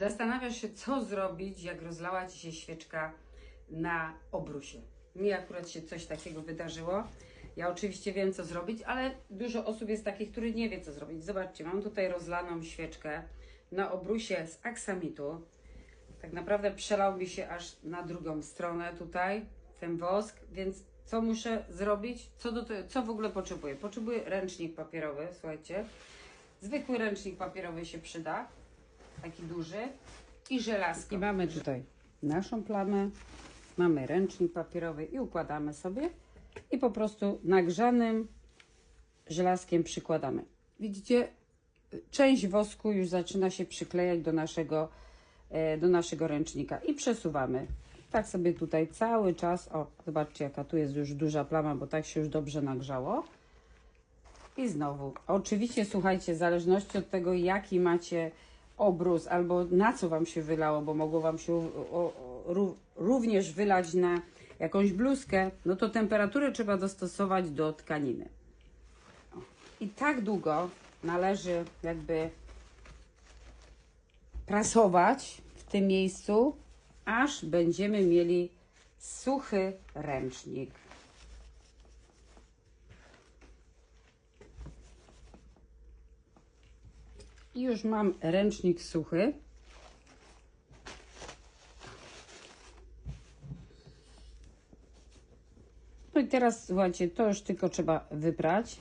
Zastanawiasz się, co zrobić, jak rozlała Ci się świeczka na obrusie. Mi akurat się coś takiego wydarzyło. Ja oczywiście wiem, co zrobić, ale dużo osób jest takich, które nie wie, co zrobić. Zobaczcie, mam tutaj rozlaną świeczkę na obrusie z aksamitu. Tak naprawdę przelał mi się aż na drugą stronę tutaj ten wosk, więc co muszę zrobić? Co, do co w ogóle potrzebuję? Potrzebuję ręcznik papierowy, słuchajcie. Zwykły ręcznik papierowy się przyda, taki duży i żelazko. I mamy tutaj naszą plamę, mamy ręcznik papierowy i układamy sobie i po prostu nagrzanym żelazkiem przykładamy. Widzicie, część wosku już zaczyna się przyklejać do naszego, e, do naszego ręcznika i przesuwamy. Tak sobie tutaj cały czas, o zobaczcie jaka tu jest już duża plama, bo tak się już dobrze nagrzało. I znowu, oczywiście słuchajcie, w zależności od tego jaki macie obrus albo na co Wam się wylało, bo mogło Wam się również wylać na jakąś bluzkę, no to temperaturę trzeba dostosować do tkaniny. I tak długo należy jakby prasować w tym miejscu, aż będziemy mieli suchy ręcznik. I już mam ręcznik suchy. No i teraz słuchajcie, to już tylko trzeba wyprać.